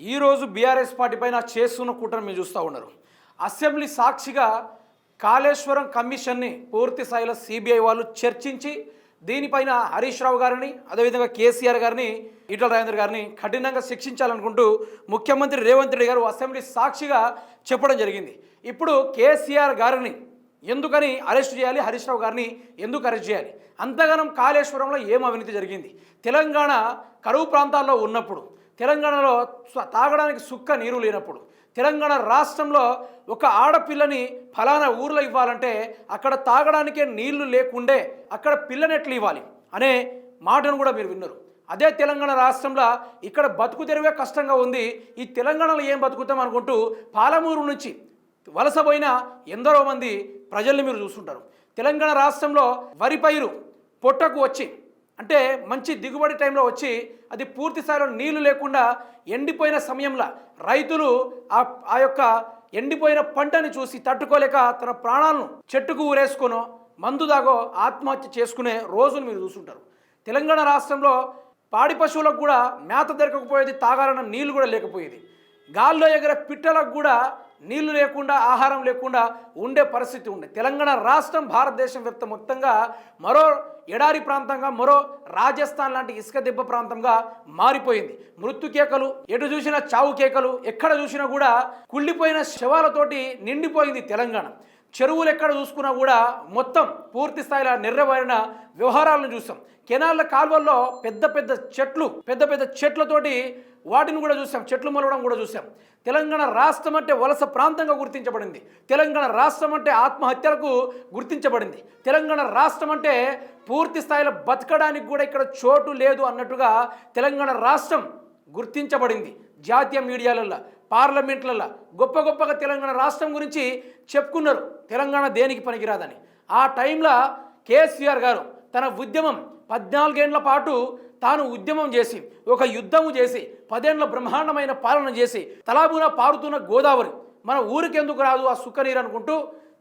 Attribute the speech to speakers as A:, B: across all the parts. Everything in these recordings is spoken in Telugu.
A: ఈరోజు బీఆర్ఎస్ పార్టీ పైన చేస్తున్న కూటమి మీరు చూస్తూ ఉన్నారు. అసెంబ్లీ సాక్షిగా కాళేశ్వరం కమిషన్ని పూర్తి స్థాయిలో సిబిఐ వాళ్ళు చర్చించి దీనిపైన హరీష్ రావు గారిని అదేవిధంగా కేసీఆర్ గారిని ఈటల రాజేంద్ర గారిని కఠినంగా శిక్షించాలనుకుంటూ ముఖ్యమంత్రి రేవంత్ రెడ్డి గారు అసెంబ్లీ సాక్షిగా చెప్పడం జరిగింది. ఇప్పుడు కేసీఆర్ గారిని ఎందుకని అరెస్ట్ చేయాలి? హరీష్ రావు గారిని ఎందుకు అరెస్ట్ చేయాలి? అంతగానం కాళేశ్వరంలో ఏం అవినీతి జరిగింది? తెలంగాణ కరువు ప్రాంతాల్లో ఉన్నప్పుడు తెలంగాణలో తాగడానికి సుక్క నీరు లేనప్పుడు తెలంగాణ రాష్ట్రంలో ఒక ఆడపిల్లని ఫలానా ఊర్లో ఇవ్వాలంటే అక్కడ తాగడానికే నీళ్ళు లేకుండే అక్కడ పిల్లనెట్లు ఇవ్వాలి అనే మాటను కూడా మీరు విన్నారు. అదే తెలంగాణ రాష్ట్రంలో ఇక్కడ బతుకు తెరవే కష్టంగా ఉంది. ఈ తెలంగాణలో ఏం బతుకుతాం అనుకుంటూ పాలమూరు నుంచి వలసపోయిన ఎందరో మంది ప్రజల్ని మీరు చూస్తుంటారు. తెలంగాణ రాష్ట్రంలో వరి పైరు పొట్టకు వచ్చి అంటే మంచి దిగుబడి టైంలో వచ్చి అది పూర్తి స్థాయిలో నీళ్ళు లేకుండా ఎండిపోయిన సమయంలో రైతులు ఆ ఆ యొక్క ఎండిపోయిన పంటని చూసి తట్టుకోలేక తన ప్రాణాలను చెట్టుకు ఊరేసుకునో మందు దాగో ఆత్మహత్య చేసుకునే రోజులు మీరు చూస్తుంటారు. తెలంగాణ రాష్ట్రంలో పాడి పశువులకు కూడా మేత దొరకకపోయేది తాగాలన్న నీళ్ళు కూడా లేకపోయేది. గాల్లో ఎగిరే పిట్టలకు కూడా నీళ్ళు లేకుండా ఆహారం లేకుండా ఉండే పరిస్థితి ఉండే తెలంగాణ రాష్ట్రం భారతదేశం వ్యక్త మొత్తంగా మరో ఎడారి ప్రాంతంగా మరో రాజస్థాన్ లాంటి ఇసుక దెబ్బ ప్రాంతంగా మారిపోయింది. మృత్యు కేకలు ఎటు చూసినా చావు కేకలు ఎక్కడ చూసినా కూడా కుళ్ళిపోయిన శవాలతోటి నిండిపోయింది తెలంగాణ. చెరువులు ఎక్కడ చూసుకున్నా కూడా మొత్తం పూర్తి స్థాయిలో నిర్రబడిన వ్యవహారాలను చూసాం కెనాళ్ళ కాల్వల్లో పెద్ద పెద్ద చెట్లు పెద్ద పెద్ద చెట్లతోటి వాటిని కూడా చూసాం చెట్లు మొలవడం కూడా చూసాం తెలంగాణ రాష్ట్రం అంటే వలస ప్రాంతంగా గుర్తించబడింది. తెలంగాణ రాష్ట్రం అంటే ఆత్మహత్యలకు గుర్తించబడింది. తెలంగాణ రాష్ట్రం అంటే పూర్తి స్థాయిలో బతకడానికి కూడా ఇక్కడ చోటు లేదు అన్నట్టుగా తెలంగాణ రాష్ట్రం గుర్తించబడింది జాతీయ మీడియాలలో పార్లమెంట్లలో గొప్ప గొప్పగా తెలంగాణ రాష్ట్రం గురించి చెప్పుకున్నారు. తెలంగాణ దేనికి పనికిరాదని. ఆ టైంలో కేసీఆర్ గారు తన ఉద్యమం పద్నాలుగేండ్ల పాటు తాను ఉద్యమం చేసి ఒక యుద్ధము చేసి పదేండ్ల బ్రహ్మాండమైన పాలన చేసి తలాబున పారుతున్న గోదావరి మన ఊరికెందుకు రాదు ఆ సుఖనీరు అనుకుంటూ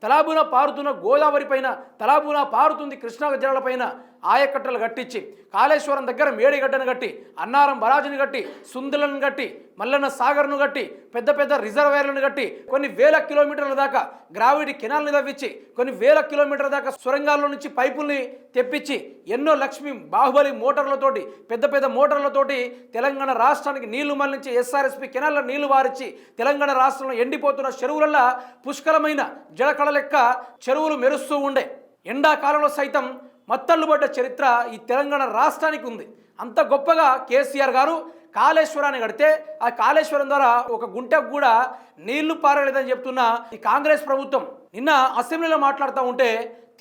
A: తలాబున పారుతున్న గోదావరి పైన తలాబున పారుతుంది కృష్ణా జలాలపైన ఆయకట్టలు కట్టించి కాళేశ్వరం దగ్గర మేడిగడ్డను కట్టి అన్నారం బరాజుని కట్టి సుందులను కట్టి మల్లన్న సాగర్ను కట్టి పెద్ద పెద్ద రిజర్వాయర్లను కట్టి కొన్ని వేల కిలోమీటర్ల దాకా గ్రావిటీ కెనాల్ని తవ్వించి కొన్ని వేల కిలోమీటర్ల దాకా సొరంగాల్లో నుంచి పైపుల్ని తెప్పించి ఎన్నో లక్ష్మి బాహుబలి మోటార్లతోటి పెద్ద పెద్ద మోటార్లతోటి తెలంగాణ రాష్ట్రానికి నీళ్ళు మళ్ళించి ఎస్ఆర్ఎస్పి కెనాల్లో నీళ్ళు వారిచ్చి తెలంగాణ రాష్ట్రంలో ఎండిపోతున్న చెరువులల్లా పుష్కలమైన జలకళ లెక్క చెరువులు మెరుస్తూ ఉండే. ఎండాకాలంలో సైతం మత్తళ్ళు పడ్డ చరిత్ర ఈ తెలంగాణ రాష్ట్రానికి ఉంది. అంత గొప్పగా కేసీఆర్ గారు కాళేశ్వరాన్ని కడితే ఆ కాళేశ్వరం ద్వారా ఒక గుంటకు కూడా నీళ్ళు పారలేదని చెప్తున్న ఈ కాంగ్రెస్ ప్రభుత్వం నిన్న అసెంబ్లీలో మాట్లాడుతూ ఉంటే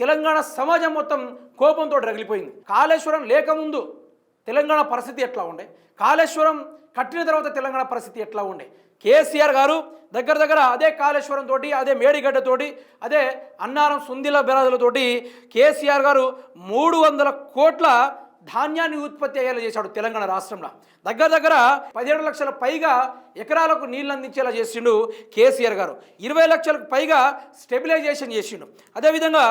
A: తెలంగాణ సమాజం మొత్తం కోపంతో రగిలిపోయింది. కాళేశ్వరం లేకముందు తెలంగాణ పరిస్థితి ఎట్లా ఉండే? కాళేశ్వరం కట్టిన తర్వాత తెలంగాణ పరిస్థితి ఎట్లా ఉండే? కేసీఆర్ గారు దగ్గర దగ్గర అదే కాళేశ్వరం తోటి అదే మేడిగడ్డతోటి అదే అన్నారం సుందిల బెరాదులతోటి కేసీఆర్ గారు మూడు వందల కోట్ల ధాన్యాన్ని ఉత్పత్తి అయ్యేలా చేశాడు తెలంగాణ రాష్ట్రంలో. దగ్గర దగ్గర పదిహేడు లక్షల పైగా ఎకరాలకు నీళ్ళు అందించేలా చేసిండు కేసీఆర్ గారు. ఇరవై లక్షలకు పైగా స్టెబిలైజేషన్ చేసిండు. అదేవిధంగా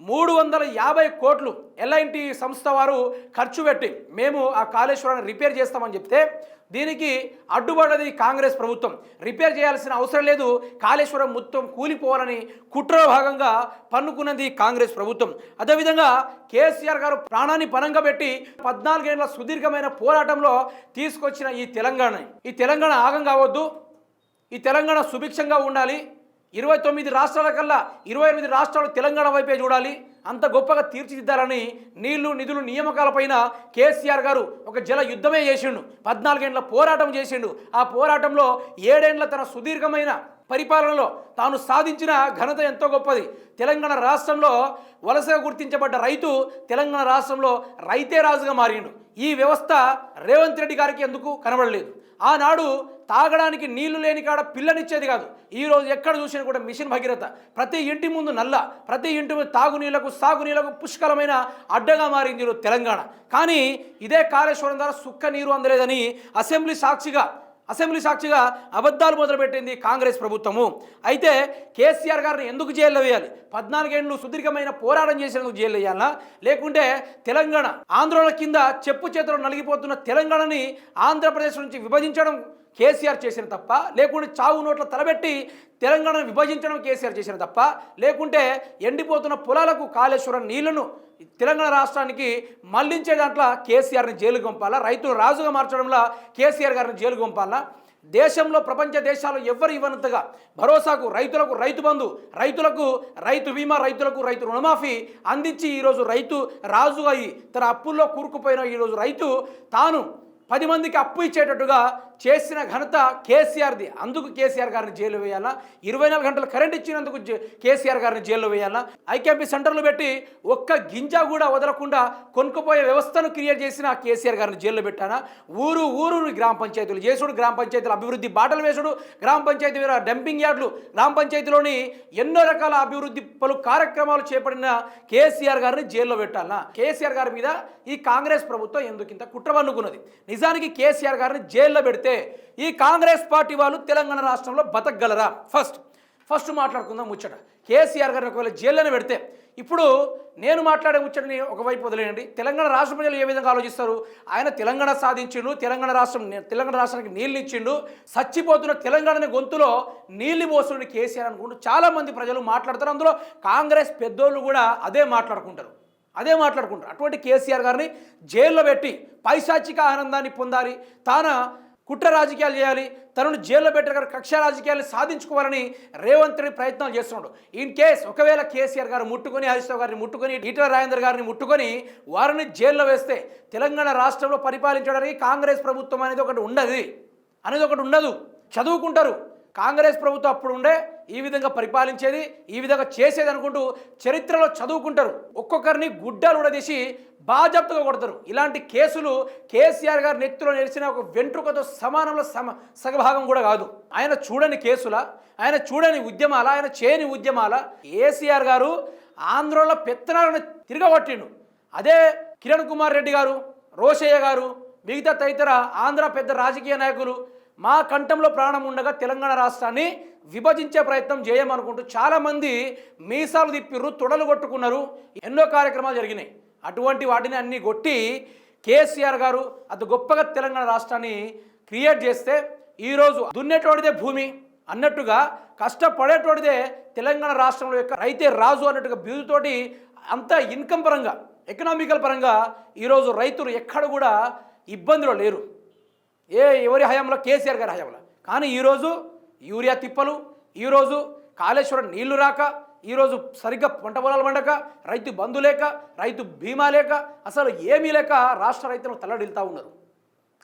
A: మూడు వందల యాభై కోట్లు ఎల్ఐన్టీ సంస్థ వారు ఖర్చు పెట్టి మేము ఆ కాళేశ్వరాన్ని రిపేర్ చేస్తామని చెప్తే దీనికి అడ్డుపడ్డది కాంగ్రెస్ ప్రభుత్వం. రిపేర్ చేయాల్సిన అవసరం లేదు. కాళేశ్వరం మొత్తం కూలిపోవాలని కుట్రలో భాగంగా పన్నుకున్నది కాంగ్రెస్ ప్రభుత్వం. అదేవిధంగా కేసీఆర్ గారు ప్రాణాన్ని పనంగా పెట్టి పద్నాలుగేళ్ళ సుదీర్ఘమైన పోరాటంలో తీసుకొచ్చిన ఈ తెలంగాణ. ఈ తెలంగాణ ఆగం కావద్దు. ఈ తెలంగాణ సుభిక్షంగా ఉండాలి. ఇరవై తొమ్మిది రాష్ట్రాల కల్లా ఇరవై ఎనిమిది రాష్ట్రాలు తెలంగాణ వైపే చూడాలి. అంత గొప్పగా తీర్చిదిద్దాలని నీళ్ళు నిధులు నియామకాలపైన కేసీఆర్ గారు ఒక జల యుద్ధమే చేసిండు. పద్నాలుగేండ్ల పోరాటం చేసిండు. ఆ పోరాటంలో ఏడేండ్ల తన సుదీర్ఘమైన పరిపాలనలో తాను సాధించిన ఘనత ఎంతో గొప్పది. తెలంగాణ రాష్ట్రంలో వలసగా గుర్తించబడ్డ రైతు తెలంగాణ రాష్ట్రంలో రైతే రాజుగా మారిండు. ఈ వ్యవస్థ రేవంత్ రెడ్డి గారికి ఎందుకు కనబడలేదు? ఆనాడు తాగడానికి నీళ్ళు లేని కాడ పిల్లనిచ్చేది కాదు. ఈరోజు ఎక్కడ చూసినా కూడా మిషన్ భగీరథ. ప్రతి ఇంటి ముందు నల్ల ప్రతి ఇంటి ముందు తాగునీళ్ళకు సాగునీళ్ళకు పుష్కలమైన అడ్డగా మారింది ఈరోజు తెలంగాణ. కానీ ఇదే కాళేశ్వరం ద్వారా సుక్క నీరు అందలేదని అసెంబ్లీ సాక్షిగా అసెంబ్లీ సాక్షిగా అబద్ధాలు మొదలుపెట్టింది కాంగ్రెస్ ప్రభుత్వము. అయితే కేసీఆర్ గారిని ఎందుకు జైల్లో వేయాలి? పద్నాలుగేళ్ళు సుదీర్ఘమైన పోరాటం చేసేందుకు జైల్లో వేయాలా? లేకుంటే తెలంగాణ ఆందోళన కింద చెప్పు చేతులు నలిగిపోతున్న తెలంగాణని ఆంధ్రప్రదేశ్ నుంచి విభజించడం కేసీఆర్ చేసిన తప్ప లేకుంటే చావు నోట్ల తలబెట్టి తెలంగాణను విభజించడం కేసీఆర్ చేసిన తప్ప లేకుంటే ఎండిపోతున్న పొలాలకు కాళేశ్వరం నీళ్ళను తెలంగాణ రాష్ట్రానికి మళ్ళించే దాంట్లో కేసీఆర్ని జైలు పంపాలా? రైతులు రాజుగా మార్చడంలో కేసీఆర్ గారిని జైలు పంపాలా? దేశంలో ప్రపంచ దేశాలు ఎవ్వరు ఇవ్వనంతగా భరోసాకు రైతులకు రైతు బంధు రైతులకు రైతు బీమా రైతులకు రైతు రుణమాఫీ అందించి ఈరోజు రైతు రాజు అయి తన అప్పుల్లో కూరుకుపోయిన ఈరోజు రైతు తాను పది మందికి అప్పు ఇచ్చేటట్టుగా చేసిన ఘనత కేసీఆర్ది. అందుకు కేసీఆర్ గారిని జైలు వేయాలా? ఇరవై నాలుగు గంటలు కరెంట్ ఇచ్చినందుకు కేసీఆర్ గారిని జైల్లో వేయాలా? ఐకేపీ సెంటర్లు పెట్టి ఒక్క గింజ కూడా వదలకుండా కొనుక్కుపోయే వ్యవస్థను క్రియేట్ చేసిన కేసీఆర్ గారిని జైల్లో పెట్టానా? ఊరు ఊరు గ్రామ పంచాయతీలు చేసుడు గ్రామ పంచాయతీల అభివృద్ధి బాటలు వేసుడు గ్రామ పంచాయతీ డంపింగ్ యార్డులు గ్రామ పంచాయతీలోని ఎన్నో రకాల అభివృద్ధి పలు కార్యక్రమాలు చేపడిన కేసీఆర్ గారిని జైల్లో పెట్టాలనా కేసీఆర్ గారి మీద ఈ కాంగ్రెస్ ప్రభుత్వం ఎందుకు ఇంత నిజానికి కేసీఆర్ గారిని జైల్లో పెడితే ఈ కాంగ్రెస్ పార్టీ వాళ్ళు తెలంగాణ రాష్ట్రంలో బతకగలరా? ఫస్ట్ ఫస్ట్ మాట్లాడుకుందాం ముచ్చట. కేసీఆర్ గారిని ఒకవేళ జైల్లోనే పెడితే ఇప్పుడు నేను మాట్లాడే ముచ్చటని ఒకవైపు వదిలేయండి. తెలంగాణ రాష్ట్ర ప్రజలు ఏ విధంగా ఆలోచిస్తారు? ఆయన తెలంగాణ సాధించిండు తెలంగాణ రాష్ట్రం తెలంగాణ రాష్ట్రానికి నీళ్ళు ఇచ్చిండు చచ్చిపోతున్న తెలంగాణని గొంతులో నీళ్ళు పోస్తుండే కేసీఆర్ అనుకుంటూ చాలామంది ప్రజలు మాట్లాడతారు. అందులో కాంగ్రెస్ పెద్దోళ్ళు కూడా అదే మాట్లాడుకుంటారు. అదే మాట్లాడుకుంటారు. అటువంటి కేసీఆర్ గారిని జైల్లో పెట్టి పైశాచిక ఆనందాన్ని పొందాలి. తాను కుట్ర రాజకీయాలు చేయాలి తనను జైల్లో పెట్టారు కక్ష రాజకీయాలు సాధించుకోవాలని రేవంత్ రెడ్డి ప్రయత్నాలు చేస్తున్నాడు. ఇన్ కేస్ ఒకవేళ కేసీఆర్ గారు ముట్టుకొని హరీష్ గారిని ముట్టుకొని ఈటల రాజేందర్ గారిని ముట్టుకొని వారిని జైల్లో వేస్తే తెలంగాణ రాష్ట్రంలో పరిపాలించడానికి కాంగ్రెస్ ప్రభుత్వం అనేది ఒకటి ఉండదు. అనేది ఒకటి ఉండదు. చదువుకుంటారు. కాంగ్రెస్ ప్రభుత్వం అప్పుడు ఉండే ఈ విధంగా పరిపాలించేది ఈ విధంగా చేసేది అనుకుంటూ చరిత్రలో చదువుకుంటారు. ఒక్కొక్కరిని గుడ్డలు ఉడదీసి బాజప్తుగా కొడతారు. ఇలాంటి కేసులు కేసీఆర్ గారి నెత్తిలో నిలిచిన ఒక వెంట్రుకతో సమానంలో సమ సగభాగం కూడా కాదు. ఆయన చూడని కేసుల ఆయన చూడని ఉద్యమాల ఆయన చేయని ఉద్యమాల కేసీఆర్ గారు ఆంధ్రలో పెత్తనాలను తిరగబట్టిండు అదే కిరణ్ కుమార్ రెడ్డి గారు రోషయ్య గారు మిగతా తదితర ఆంధ్ర పెద్ద రాజకీయ నాయకులు మా కంఠంలో ప్రాణం ఉండగా తెలంగాణ రాష్ట్రాన్ని విభజించే ప్రయత్నం చేయమనుకుంటూ చాలామంది మీసాలు తిప్పిర్రు తొడలు కొట్టుకున్నారు. ఎన్నో కార్యక్రమాలు జరిగినాయి. అటువంటి వాటిని అన్ని కొట్టి కేసీఆర్ గారు అది గొప్పగా తెలంగాణ రాష్ట్రాన్ని క్రియేట్ చేస్తే ఈరోజు దున్నేటోడిదే భూమి అన్నట్టుగా కష్టపడేటోడిదే తెలంగాణ రాష్ట్రంలో యొక్క రైతే రాజు అన్నట్టుగా బిరుదుతోటి అంత ఇన్కమ్ పరంగా ఎకనామికల్ పరంగా ఈరోజు రైతులు ఎక్కడ కూడా ఇబ్బందిలో లేరు. ఏ ఎవరి హయాంలో? కేసీఆర్ గారి హయాంలో. కానీ ఈరోజు యూరియా తిప్పలు ఈరోజు కాళేశ్వరం నీళ్ళు రాక ఈరోజు సరిగ్గా పంట పొలాలు పండక రైతు బంధు లేక రైతు బీమా లేక అసలు ఏమీ లేక రాష్ట్ర రైతులు తల్లడిల్తా ఉన్నారు.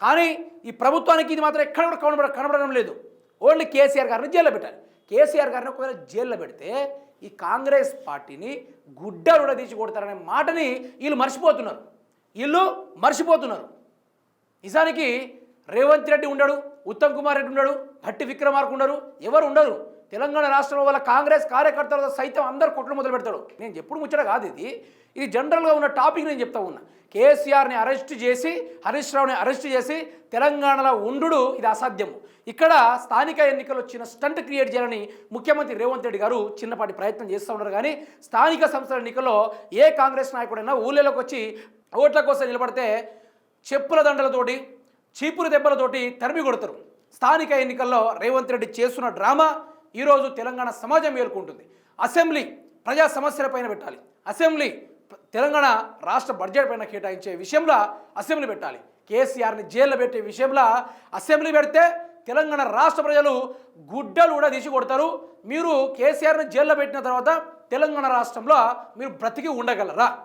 A: కానీ ఈ ప్రభుత్వానికి ఇది మాత్రం ఎక్కడ కూడా కనబడ కనబడడం లేదు. ఓన్లీ కేసీఆర్ గారిని జైల్లో పెట్టాలి. కేసీఆర్ గారిని ఒకవేళ జైల్లో పెడితే ఈ కాంగ్రెస్ పార్టీని గుడ్డలు తీసి కొడతారనే మాటని వీళ్ళు మర్చిపోతున్నారు. వీళ్ళు మర్చిపోతున్నారు. నిజానికి రేవంత్ రెడ్డి ఉండడు ఉత్తమ్ కుమార్ రెడ్డి ఉండడు భట్టి విక్రమార్క ఉండరు ఎవరు ఉండరు. తెలంగాణ రాష్ట్రంలో వాళ్ళ కాంగ్రెస్ కార్యకర్తల సైతం అందరు కొట్లు మొదలు పెడతాడు నేను ఎప్పుడు ముచ్చట కాదు ఇది. ఇది జనరల్గా ఉన్న టాపిక్ నేను చెప్తా ఉన్నా. కేసీఆర్ని అరెస్ట్ చేసి హరీష్ రావుని అరెస్ట్ చేసి తెలంగాణలో ఉండు ఇది అసాధ్యము. ఇక్కడ స్థానిక ఎన్నికలు వచ్చిన స్టంట్ క్రియేట్ చేయాలని ముఖ్యమంత్రి రేవంత్ రెడ్డి గారు చిన్నపాటి ప్రయత్నం చేస్తూ ఉన్నారు. కానీ స్థానిక సంస్థల ఎన్నికల్లో ఏ కాంగ్రెస్ నాయకుడైనా ఊళ్ళలోకి వచ్చి ఓట్ల కోసం నిలబడితే చెప్పుల దండలతోటి చీపురు దెబ్బలతోటి తరిమి కొడతారు. స్థానిక ఎన్నికల్లో రేవంత్ రెడ్డి చేస్తున్న డ్రామా ఈరోజు తెలంగాణ సమాజం మేల్కొంటుంది అసెంబ్లీ ప్రజా సమస్యల పైన పెట్టాలి. అసెంబ్లీ తెలంగాణ రాష్ట్ర బడ్జెట్ పైన కేటాయించే విషయంలో అసెంబ్లీ పెట్టాలి. కేసీఆర్ని జైల్లో పెట్టే విషయంలో అసెంబ్లీ పెడితే తెలంగాణ రాష్ట్ర ప్రజలు గుడ్డలు కూడా తీసి కొడతారు. మీరు కేసీఆర్ని జైల్లో పెట్టిన తర్వాత తెలంగాణ రాష్ట్రంలో మీరు బ్రతికి ఉండగలరా?